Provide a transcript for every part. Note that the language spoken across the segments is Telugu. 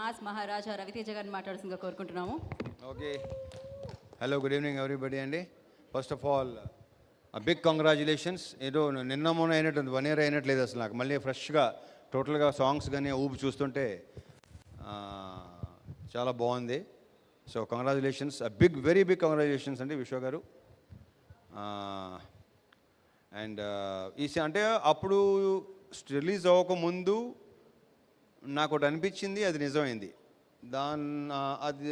మాస్ మహారాజా రవితేజ గారిని మాట్లాడుతుందిగా కోరుకుంటున్నాము. Okay. Hello good evening everybody అండి. First of all big congratulations ఏదో నిన్న మొన్న అయినట్టు వన్ ఇయర్ అయినట్లేదు అసలు నాకు. మళ్ళీ ఫ్రెష్గా టోటల్గా సాంగ్స్ కానీ ఊపి చూస్తుంటే చాలా బాగుంది. So congratulations big very big congratulations అండి విశ్వ గారు. అండ్ ఈ అంటే అప్పుడు రిలీజ్ అవ్వకముందు నాకు ఒకటి అనిపించింది అది నిజమైంది. దాన్ని అది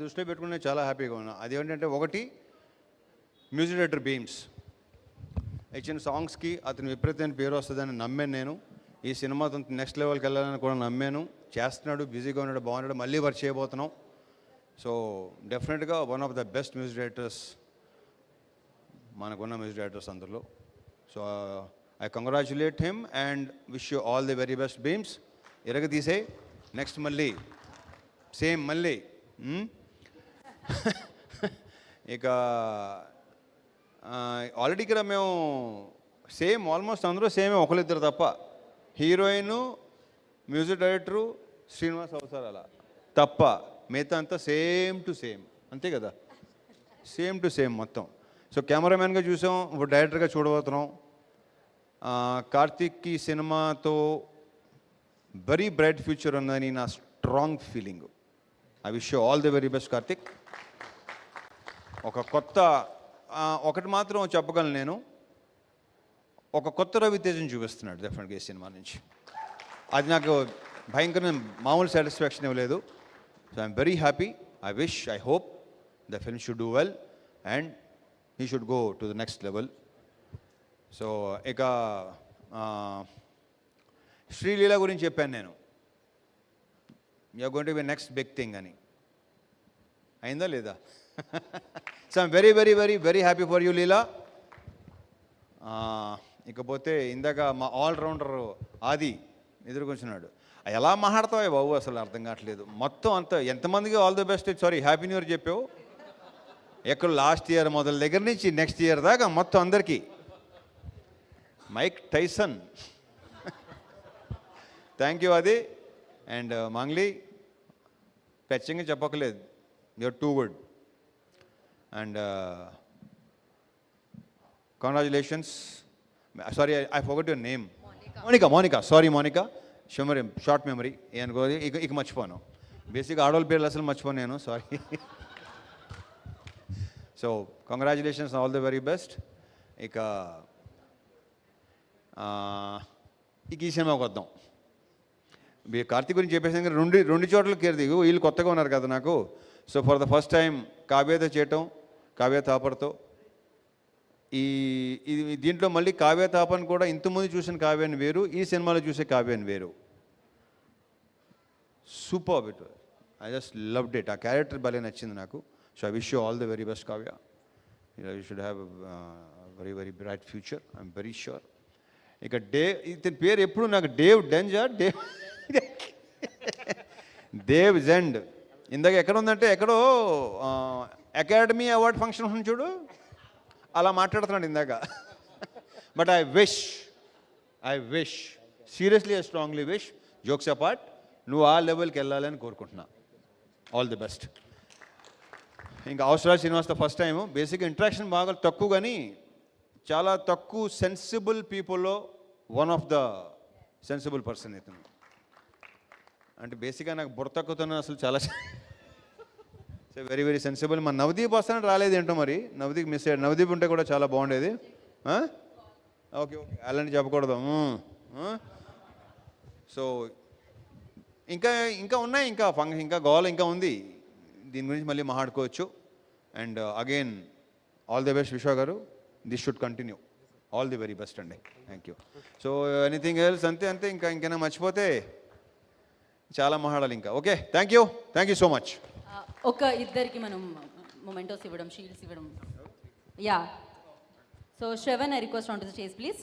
దృష్టిలో పెట్టుకుని చాలా హ్యాపీగా ఉన్నా. అది ఏంటంటే ఒకటి మ్యూజిక్ డైరెక్టర్ బీమ్స్ ఇచ్చిన సాంగ్స్కి అతను విపరీతమైన పేరు వస్తుందని నమ్మాను నేను. ఈ సినిమా సినిమాతో నెక్స్ట్ లెవెల్కి వెళ్ళాలని కూడా నమ్మాను. చేస్తున్నాడు బిజీగా ఉన్నాడు బాగున్నాడు మళ్ళీ వర్క్ చేయబోతున్నాం. So definitely one of the best music directors మనకున్న మ్యూజిక్ డైరెక్టర్స్ అందులో so I congratulate him and wish you all the very best Bheems ఇరగ నెక్స్ట్ మళ్ళీ సేమ్ మళ్ళీ ఇక ఆల్రెడీ ఇక్కడ మేము సేమ్ ఆల్మోస్ట్ అందరూ సేమ్ ఒకరిద్దరు తప్ప. హీరోయిన్ మ్యూజిక్ డైరెక్టరు శ్రీనివాస్ అవసరాల తప్ప మిగతా అంతా సేమ్ టు సేమ్ అంతే కదా? సేమ్ టు సేమ్ మొత్తం. సో కెమెరామెన్గా చూసాం ఇప్పుడు డైరెక్టర్గా చూడబోతున్నాం. కార్తిక్కి సినిమాతో వెరీ బ్రైట్ ఫ్యూచర్ ఉందని నా strong feeling I wish all the very best Karthik ఒక కొత్త ఒకటి మాత్రం చెప్పగలను నేను. ఒక కొత్త రవితేజను చూపిస్తున్నాడు డెఫినెట్గా ఈ సినిమా నుంచి. అది నాకు భయంకరమైన మామూలు సాటిస్ఫాక్షన్ ఇవ్వలేదు so I'm very happy I wish I hope the film should do well and he should go to the next level so ఇక శ్రీలీల గురించి చెప్పాను నేను. You're going to be next big thing అని. అయిందా లేదా? So I'm very very very very happy for you Leela ఇకపోతే ఇందాక మా ఆల్రౌండర్ ఆది ఎదుర్కొంటున్నాడు ఎలా మాట్లాడతావే బాబు? అసలు అర్థం కావట్లేదు. మొత్తం అంత ఎంతమందికి all the best sorry happy new year చెప్పావు. ఎక్కడ లాస్ట్ ఇయర్ మొదల దగ్గర నుంచి నెక్స్ట్ ఇయర్ దాకా మొత్తం అందరికీ. మైక్ టైసన్ థ్యాంక్ యూ అది అండ్ మంగ్లీ ఖచ్చితంగా చెప్పకలేదు you're too good and congratulations sorry I forgot your name Monica Monica sorry Monica షమరీ short memory అనుకో ఇక ఇక మర్చిపోను. బేసిక్ ఆడవాళ్ళ పేర్లు అసలు మర్చిపోను నేను. Sorry so congratulations all the very best ఇక ఇక ఈ సినిమాకి వద్దాం. కార్తీక్ గురించి చెప్పేసిన రెండు రెండు చోట్ల కేర్ దిగు. వీళ్ళు కొత్తగా ఉన్నారు కదా నాకు. So for the first time కావ్యత చేయటం కావ్య తాపర్తో. ఈ ఇది దీంట్లో మళ్ళీ కావ్య తాపన్ కూడా ఇంతకుముందు చూసిన కావ్యాన్ని వేరు ఈ సినిమాలో చూసే కావ్యాన్ని వేరు. Super bit I just loved it ఆ క్యారెక్టర్ భలే నచ్చింది నాకు. So I wish you all the very best Kavya. You should have very very bright future I'm very sure ఇక డే ఇతని పేరు ఎప్పుడు నాకు? డేవ్ డెంజా డేవ్ దేవ్ జెండ్ ఇందాక ఎక్కడ ఉందంటే ఎక్కడో అకాడమీ అవార్డ్ ఫంక్షన్ ఉంది చూడు. అలా మాట్లాడుతున్నాడు ఇందాక. But I wish I wish seriously I strongly wish jokes apart నువ్వు ఆ లెవెల్కి వెళ్ళాలని కోరుకుంటున్నా. ఆల్ ది బెస్ట్ ఇంకా అవసరాలు శ్రీనివాస్తో ఫస్ట్ టైం బేసిక్ ఇంట్రాక్షన్ బాగా తక్కువ కానీ చాలా తక్కువ sensible పీపుల్లో one of the sensible person ఇతను అంటే బేసిక్గా నాకు బుర్ర అసలు చాలా సో వెరీ వెరీ సెన్సిబుల్ మన నవదీప్ వస్తానని రాలేదు ఏంటో మరి? నవదీప్ మిస్ అయ్యాడు. నవదీప్ ఉంటే కూడా చాలా బాగుండేది. Okay okay. అలాంటి చెప్పకూడదు. సో ఇంకా ఇంకా ఉన్నాయి. ఇంకా ఫంక్షన్ ఇంకా గోల్ ఇంకా ఉంది. దీని గురించి మళ్ళీ మాట్లాడుకోవచ్చు. And again all the best Vishwa గారు. This should continue all the very best అండి. Thank you so anything else అంతే అంతే. ఇంకా ఇంకైనా మర్చిపోతే చాలా మాట్లాడాలి ఇంకా. Okay thank you thank you so much ఒక ఇద్దరికి మనం మొమెంటోస్ ఇవ్వడం షీల్డ్స్ ఇవ్వడం. Yeah so Shravan I request on to the chase please